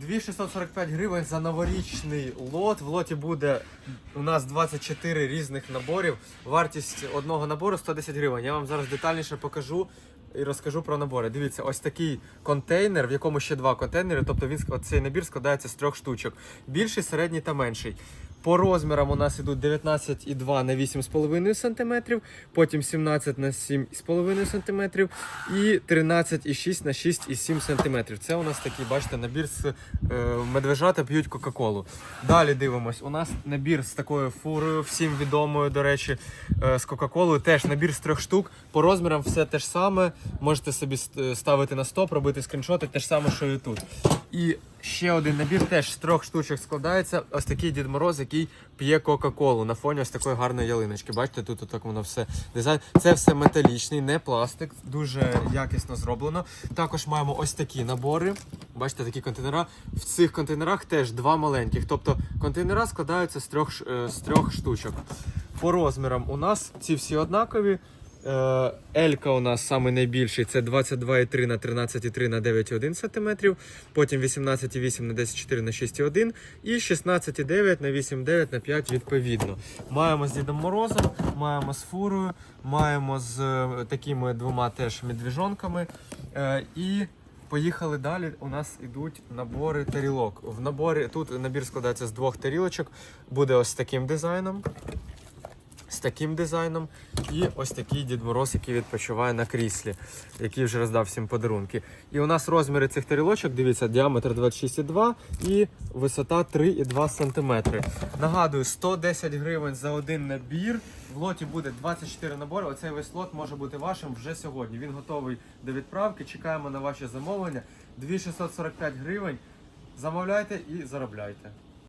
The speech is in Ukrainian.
2645 гривень за новорічний лот. В лоті буде у нас 24 різних наборів. Вартість одного набору 110 гривень. Я вам зараз детальніше покажу і розкажу про набори. Дивіться, ось такий контейнер, в якому ще два контейнери. Тобто він цей набір складається з трьох штучок: більший, середній та менший. По розмірам у нас ідуть 19,2 на 8,5 см, потім 17 на 7,5 см і 13,6 на 6,7 см. Це у нас такий, бачите, набір з е, медвежата п'ють Кока-Колу. Далі дивимось. У нас набір з такою фурою, всім відомою, до речі, е, з Кока-Колою. Теж набір з трьох штук. По розмірам все те ж саме. Можете собі ставити на стоп, робити скріншоти, те ж саме, що і тут. І ще один набір теж з трьох штучок складається. Ось такий Дід Мороз, який п'є Кока-Колу на фоні ось такої гарної ялиночки. Бачите, тут так воно все дизайн. Це все металічний, не пластик, дуже якісно зроблено. Також маємо ось такі набори. Бачите, такі контейнера. В цих контейнерах теж два маленьких. Тобто контейнера складаються з трьох, е, з трьох штучок. По розмірам у нас ці всі однакові. Е, Елька у нас самий найбільший це 22,3 на 13,3 на 9,1 см, потім 18,8 на 10,4 на 6,1 і 16,9 на 8,9 на 5 відповідно. Маємо з Дідом Морозом, маємо з фурою, маємо з е, такими двома теж медвіжонками. Е, і Поїхали далі. У нас ідуть набори тарілок. В наборі тут набір складається з двох тарілочок. Буде ось таким дизайном таким дизайном. І ось такий Дід Мороз, який відпочиває на кріслі, який вже роздав всім подарунки. І у нас розміри цих тарілочок, дивіться, діаметр 26,2 і висота 3,2 см. Нагадую, 110 гривень за один набір. В лоті буде 24 набори. Оцей весь лот може бути вашим вже сьогодні. Він готовий до відправки. Чекаємо на ваші замовлення. 2645 гривень. Замовляйте і заробляйте.